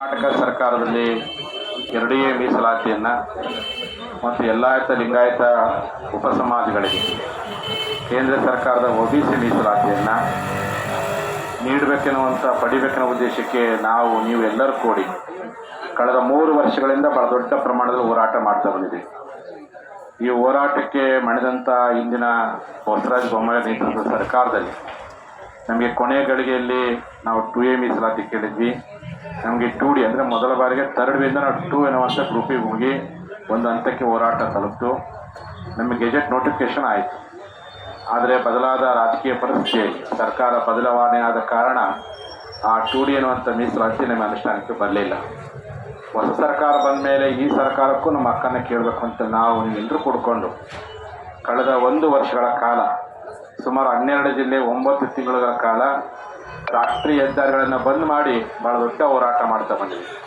ಕರ್ನಾಟಕ ಸರ್ಕಾರದಲ್ಲಿ ಎರಡೇ ಮೀಸಲಾತಿಯನ್ನು ಮತ್ತು ಎಲ್ಲಾಯತ ಲಿಂಗಾಯತ ಉಪಸಮಾಜಗಳಿಗೆ ಕೇಂದ್ರ ಸರ್ಕಾರದ ಒ ಬಿ ಸಿ ಮೀಸಲಾತಿಯನ್ನು ನೀಡಬೇಕೆನ್ನುವಂಥ ಪಡಿಬೇಕೆನ್ನೋ ಉದ್ದೇಶಕ್ಕೆ ನಾವು, ನೀವು ಎಲ್ಲರೂ ಕೂಡಿ ಕಳೆದ ಮೂರು ವರ್ಷಗಳಿಂದ ಬಹಳ ದೊಡ್ಡ ಪ್ರಮಾಣದಲ್ಲಿ ಹೋರಾಟ ಮಾಡ್ತಾ ಬಂದಿದ್ದೀವಿ ಈ ಹೋರಾಟಕ್ಕೆ ಮಣಿದಂಥ ಇಂದಿನ ಬಸವರಾಜ ಬೊಮ್ಮಾಯಿ ನೇತೃತ್ವದ ಸರ್ಕಾರದಲ್ಲಿ ನಮಗೆ ಕೊನೆ ಗಳಿಗೆಯಲ್ಲಿ ನಾವು ಟು ಎ ಮೀಸಲಾತಿ ಕೇಳಿದ್ವಿ. ನಮಗೆ ಟೂ ಡಿ ಅಂದರೆ ಮೊದಲ ಬಾರಿಗೆ ತರ್ಡ್ ವಿಂದ ನಾವು ಎನ್ ಎನ್ನುವಂಥ ಗ್ರೂಪಿಗೆ ಹೋಗಿ ಒಂದು ಹಂತಕ್ಕೆ ಹೋರಾಟ ತಲುಪಿತು. ನಮಗೆ ಗೆಜೆಟ್ ನೋಟಿಫಿಕೇಶನ್ ಆಯಿತು. ಆದರೆ ಬದಲಾದ ರಾಜಕೀಯ ಪರಿಸ್ಥಿತಿ, ಸರ್ಕಾರ ಬದಲಾವಣೆ ಆದ ಕಾರಣ ಆ ಟೂ ಡಿ ಅನ್ನುವಂಥ ಮೀಸಲಾತಿ ನಮ್ಮ ಅನುಷ್ಠಾನಕ್ಕೆ ಬರಲಿಲ್ಲ. ಹೊಸ ಸರ್ಕಾರ ಬಂದ ಮೇಲೆ ಈ ಸರ್ಕಾರಕ್ಕೂ ನಮ್ಮ ಅಕ್ಕನ ಕೇಳಬೇಕು ಅಂತ ನಾವು ನೀವೆಲ್ಲರೂ ಕೊಡ್ಕೊಂಡು ಕಳೆದ ಒಂದು ವರ್ಷಗಳ ಕಾಲ, ಸುಮಾರು ಹನ್ನೆರಡು ಜಿಲ್ಲೆ ಒಂಬತ್ತು ತಿಂಗಳ ಕಾಲ ರಾಷ್ಟ್ರೀಯ ಹೆದ್ದಾರಿಗಳನ್ನು ಬಂದ್ ಮಾಡಿ ಭಾಳ ದೊಡ್ಡ ಹೋರಾಟ ಮಾಡ್ತಾ ಬಂದಿದೆ.